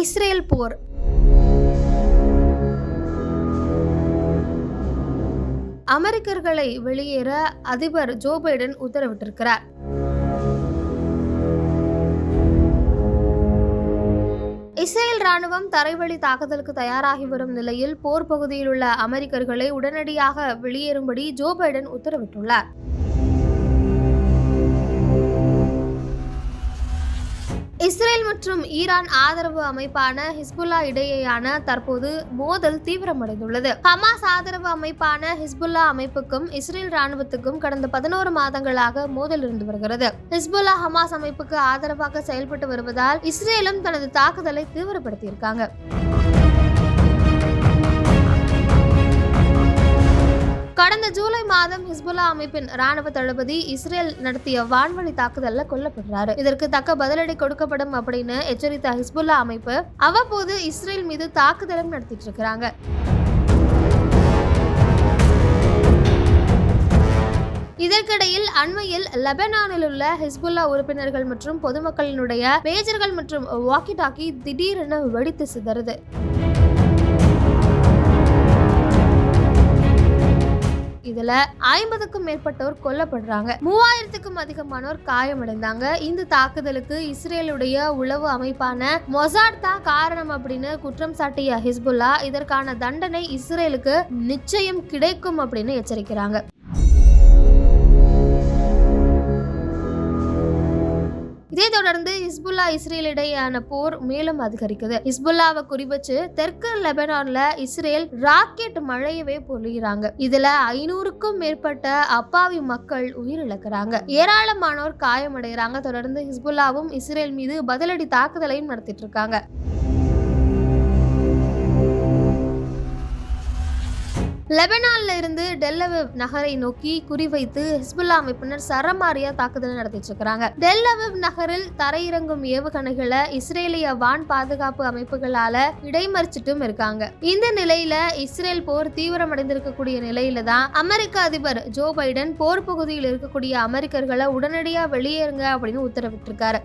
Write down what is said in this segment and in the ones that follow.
Israel போர். அமெரிக்கர்களை வெளியேற அதிபர் Joe Biden உத்தரவிட்டிருக்கிறார். Israel ராணுவம் தரைவழி தாக்குதலுக்கு தயாராகி வரும் நிலையில் போர் பகுதியில் உள்ள அமெரிக்கர்களை உடனடியாக வெளியேறும்படி ஜோ பைடன் உத்தரவிட்டுள்ளார். இஸ்ரேல் மற்றும் ஈரான் ஆதரவு அமைப்பான ஹிஸ்புல்லா இடையேயான தற்போது மோதல் தீவிரமடைந்துள்ளது. ஹமாஸ் ஆதரவு அமைப்பான ஹிஸ்புல்லா அமைப்புக்கும் இஸ்ரேல் ராணுவத்துக்கும் கடந்த பதினோரு மாதங்களாக மோதல் இருந்து வருகிறது. ஹிஸ்புல்லா ஹமாஸ் அமைப்புக்கு ஆதரவாக செயல்பட்டு வருவதால் இஸ்ரேலும் தனது தாக்குதலை தீவிரப்படுத்தியிருக்காங்க. கடந்த ஜூலை மாதம் ஹிஸ்புல்லா அமைப்பின் ராணுவ தளபதி இஸ்ரேல் நடத்திய வான்வழி தாக்குதல்ல கொல்லப்படுறாரு. இதற்கு தக்க பதிலடி கொடுக்கப்படும் அப்படின்னு எச்சரித்த ஹிஸ்புல்லா அமைப்பு அவ்வப்போது இஸ்ரேல் மீது தாக்குதலும் நடத்திட்டு இருக்கிறாங்க. இதற்கிடையில் அண்மையில் லெபனானில் உள்ள ஹிஸ்புல்லா உறுப்பினர்கள் மற்றும் பொதுமக்களினுடைய பேஜர்கள் மற்றும் வாக்கி டாக்கி திடீரென வெடித்து சிதறுது. இதுல ஐம்பதுக்கும் மேற்பட்டோர் கொல்லப்படுறாங்க. மூவாயிரத்துக்கும் அதிகமானோர் காயமடைந்தாங்க. இந்த தாக்குதலுக்கு இஸ்ரேலுடைய உளவு அமைப்பான மொசாட் தான் காரணம் அப்படின்னு குற்றம் சாட்டிய ஹிஸ்புல்லா இதற்கான தண்டனை இஸ்ரேலுக்கு நிச்சயம் கிடைக்கும் அப்படின்னு எச்சரிக்கிறாங்க. இதை தொடர்ந்து ஹிஸ்புல்லா இஸ்ரேல் இடையேயான போர் மேலும் அதிகரிக்குது. ஹிஸ்புல்லாவை குறிவச்சு தெற்கு லெபனான்ல இஸ்ரேல் ராக்கெட் மழையவே பொழிகிறாங்க இதுல ஐநூறுக்கும் மேற்பட்ட அப்பாவி மக்கள் உயிரிழக்கிறாங்க. ஏராளமானோர் காயமடைகிறாங்க. தொடர்ந்து ஹிஸ்புல்லாவும் இஸ்ரேல் மீது பதிலடி தாக்குதலையும் நடத்திட்டு இருக்காங்க. லெபனான்ல இருந்து டெல்லவ் நகரை நோக்கி குறிவைத்து ஹிஸ்புல்லா அமைப்பினர் சரமாரியா தாக்குதல் நடத்திட்டு இருக்கிறாங்க டெல்லவ் நகரில் தரையிறங்கும் ஏவுகணைகளை இஸ்ரேலிய வான் பாதுகாப்பு அமைப்புகளால இடைமறிச்சிட்டும் இருக்காங்க. இந்த நிலையில இஸ்ரேல் போர் தீவிரமடைந்திருக்கக்கூடிய நிலையில தான் அமெரிக்க அதிபர் ஜோ பைடன் போர் பகுதியில் இருக்கக்கூடிய அமெரிக்கர்களை உடனடியாக வெளியேறுங்க அப்படின்னு உத்தரவிட்டிருக்காரு.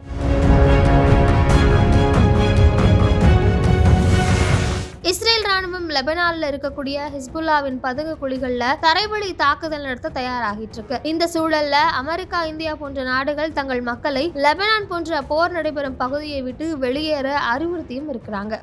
இஸ்ரேல் இருக்கக்கூடிய ஹிஸ்புல்லாவின் பதுங்கு குழிகளில் தரைவழி தாக்குதல் நடத்த தயாராகிட்டு இருக்கு இந்த சூழல்ல அமெரிக்கா இந்தியா போன்ற நாடுகள் தங்கள் மக்களை லெபனான் போன்ற போர் நடைபெறும் பகுதியை விட்டு வெளியேற அறிவுறுத்தியும் இருக்கிறாங்க.